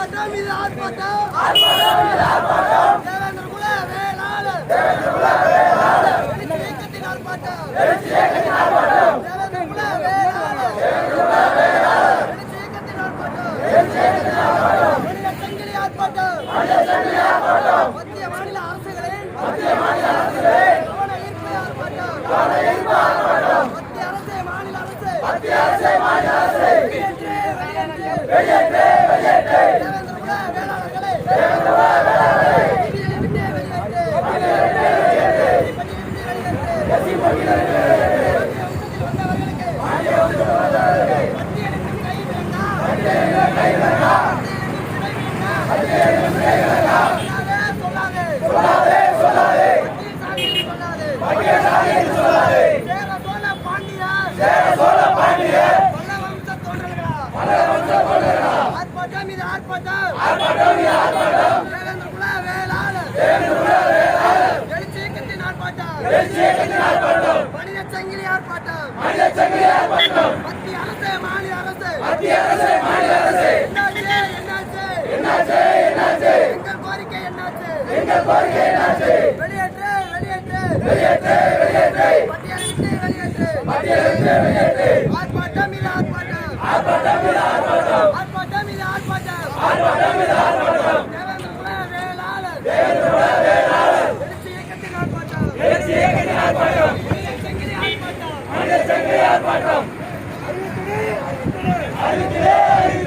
ஆர்ப்பாட்டம் இது ஆர்ப்பாட்டம் தேவேந்திர குல வேளாளர் எழுச்சி இயக்கத்தின் ஆர்ப்பாட்டம் தேவேந்திர குல வேளாளர் எழுச்சி இயக்கத்தின் ஆர்ப்பாட்டம் மனித சங்கிலி ஆர்ப்பாட்டம் மனித மாநில அரசுகளின் மனித ஈர்ப்பு ஆர்ப்பாட்டம் மத்திய மாநில அரசு மத்திய மாநில தேவேந்திர கவன வேளாளர்களை பட்டியலை கவன வெளியேற்று. பட்டியலை மத்திய வெளியேற்று. மாநில உச்சத்தில் மத்திய பட்டியலின் மாநில வேண்டாம். பட்டியலின் சிறை வேண்டாம். சொல்லாதே, சொல்லாதே. சொல்லாதே சொல்லாதே. ஆர்ப்பாட்டம். இது ஆர்ப்பாட்டம் தேவேந்திர குல வேளாளர் எழுச்சி இயக்கத்தின் ஆர்ப்பாட்டம் மனித சங்கிலி ஆர்ப்பாட்டம் மத்திய அரசு மாநில அரசு என்னாச்சு என்னாச்சு எங்கள் கோரிக்கை என்னாச்சு வெளியேற்று வெளியேற்று வெளியேற்று ஆர்ப்பாட்டம் அறிவித்திரை அறிவித்திரை அறிவித்திரை